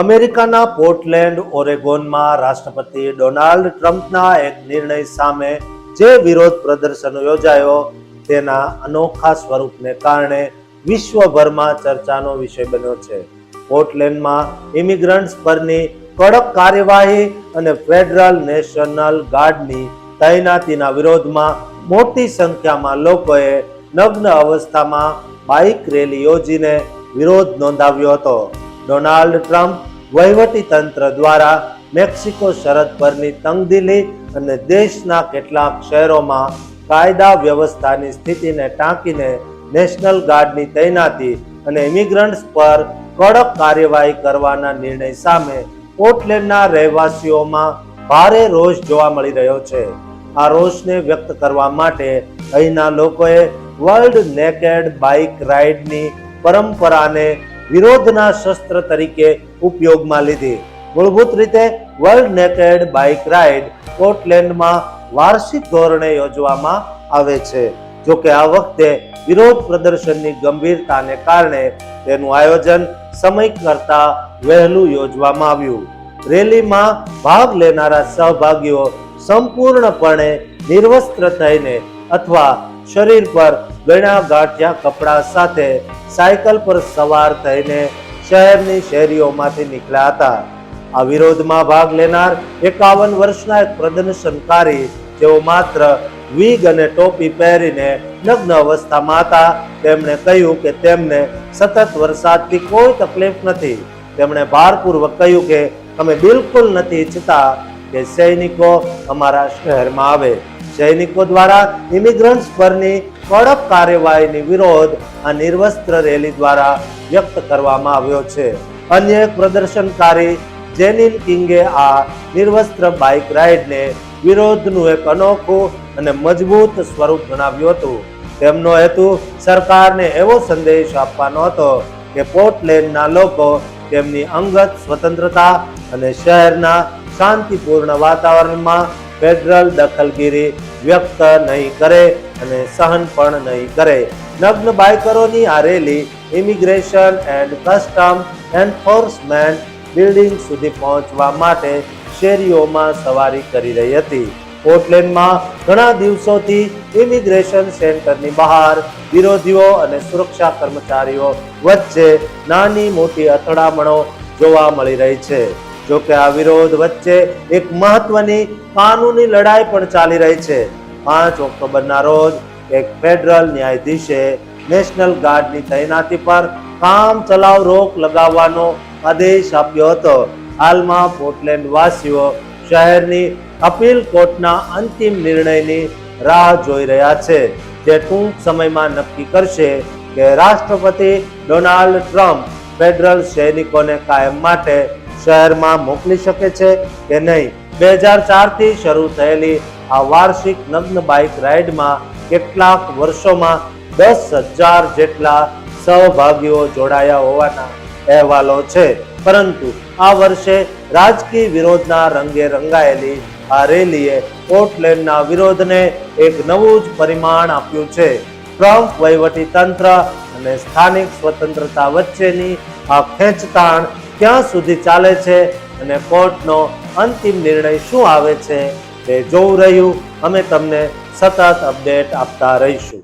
અમેરિકાના પોર્ટલેન્ડ, ઓરેગોનમાં રાષ્ટ્રપતિ ડોનાલ્ડ ટ્રમ્પના એક નિર્ણય સામે જે વિરોધ પ્રદર્શનો યોજાયો તેના અનોખા સ્વરૂપને કારણે વિશ્વભરમાં ચર્ચાનો વિષય બન્યો છે. પોર્ટલેન્ડમાં ઇમિગ્રન્ટ્સ પરની કડક કાર્યવાહી અને ફેડરલ નેશનલ ગાર્ડની તૈનાતીના વિરોધમાં મોટી સંખ્યામાં લોકોએ નગ્ન અવસ્થામાં બાઇક રેલી યોજીને વિરોધ નોંધાવ્યો હતો. ડોનાલ્ડ ટ્રમ્પ વહીવટી તંત્ર દ્વારા મેક્સિકો સરહદ પરની તંગદિલી અને દેશના કેટલાક શહેરોમાં કાયદા વ્યવસ્થાની સ્થિતિને ટાંકીને નેશનલ ગાર્ડની તૈનાતી અને ઇમિગ્રન્ટ્સ પર કડક કાર્યવાહી કરવાના નિર્ણય સામે પોર્ટલેન્ડના રહેવાસીઓમાં ભારે રોષ જોવા મળી રહ્યો છે. આ રોષને વ્યક્ત કરવા માટે અહીંના લોકોએ વર્લ્ડ નેકેડ બાઇક રાઇડની પરંપરાને વિરોધના શસ્ત્ર તરીકે ઉપયોગમાં લીધી. મૂળભૂત રીતે વર્લ્ડ નેકેડ બાઇક રાઇડ સ્કોટલેન્ડમાં વાર્ષિક ધોરણે યોજવામાં આવે છે. જો કે આ વખતે વિરોધ પ્રદર્શનની ગંભીરતાને કારણે તેનું આયોજન સમય કરતા વહેલું યોજવામાં આવ્યું. રેલીમાં ભાગ લેનારા સહભાગીઓ સંપૂર્ણપણે નિર્વસ્ત્ર થઈને અથવા શરીર પર ગણ્યા ગાંઠિયા કપડાં સાથે સાયકલ પર સવાર થઈને શહેરની શેરીઓમાંથી નીકળ્યા હતા. આ વિરોધમાં ભાગ લેનાર એકાવન વર્ષના એક પ્રદર્શનકારી, જેઓ માત્ર વીગ અને ટોપી પહેરીને નગ્ન અવસ્થામાં હતા, તેમણે કહ્યું કે તેમને સતત વરસાદથી કોઈ તકલીફ નથી. તેમણે ભારપૂર્વક કહ્યું કે, અમે બિલકુલ નથી ઈચ્છતા કે સૈનિકો અમારા શહેરમાં આવે. સૈનિકો દ્વારા ઇમિગ્રન્ટ્સ પરની કડક કાર્યવાહીની વિરોધ આ નિર્વસ્ત્ર રેલી દ્વારા વ્યક્ત કરવામાં આવ્યો છે. અન્ય એક પ્રદર્શનકારી જેનિન કિંગે આ નિર્વસ્ત્ર બાઇક રાઇડને વિરોધનું એક અનોખું અને મજબૂત સ્વરૂપ ગણાવ્યું હતું. તેમનો હેતુ સરકારને એવો સંદેશ આપવાનો હતો કે પોર્ટલેન્ડના લોકો તેમની અંગત સ્વતંત્રતા અને શહેરના શાંતિપૂર્ણ વાતાવરણમાં ફેડરલ દખલગીરી વ્યક્ત નહીં કરે અને સહન પણ નહીં કરે. નગ્ન બાઇકરોની આ rally immigration and custom enforcement building સુધી પહોંચવા માટે શેરીઓમાં સવારી કરી રહી હતી. પોર્ટલેન્ડમાં ઘણા દિવસોથી ઇમિગ્રેશન સેન્ટરની બહાર વિરોધીઓ અને સુરક્ષા કર્મચારીઓ વચ્ચે નાની મોટી અથડામણો જોવા મળી રહી છે. જો કે આ વિરોધ વચ્ચે એક મહત્વની કાનૂની લડાઈ પણ ચાલી રહી છે. પાંચ ઓક્ટોબરના રોજ એક ફેડરલ ન્યાયાધીશે નેશનલ ગાર્ડની તૈનાતી પર કામ ચલાવ રોક લગાવવાનો આદેશ આપ્યો હતો. હાલમાં પોર્ટલેન્ડ વાસીઓ શહેરની અપીલ કોર્ટના અંતિમ નિર્ણયની રાહ જોઈ રહ્યા છે. જે ટૂંક સમયમાં નક્કી કરશે કે રાષ્ટ્રપતિ ડોનાલ્ડ ટ્રમ્પ ફેડરલ સૈનિકોને કાયમ માટે શહેરમાં મોકલી શકે છે કે નહીં? બે હજાર ચારથી શરૂ થયેલી આ વાર્ષિક નગ્ન બાઇક રાઇડમાં કેટલાક વર્ષોમાં દસ હજાર જેટલા સહભાગીઓ જોડાયા હોવાના અહેવાલો છે. પરંતુ આ વર્ષે રાજકીય વિરોધના રંગે રંગાયેલી આ રેલીએ પોર્ટલેન્ડના વિરોધને એક નવું જ પરિમાણ આપ્યું છે. ટ્રમ્પ વહીવટી તંત્ર અને સ્થાનિક સ્વતંત્રતા વચ્ચેની આ ખેંચતાણ ક્યાં સુધી ચાલે છે અને કોર્ટનો અંતિમ નિર્ણય શું આવે છે તે જોવું રહ્યું. અમે તમને સતત અપડેટ આપતા રહીશું.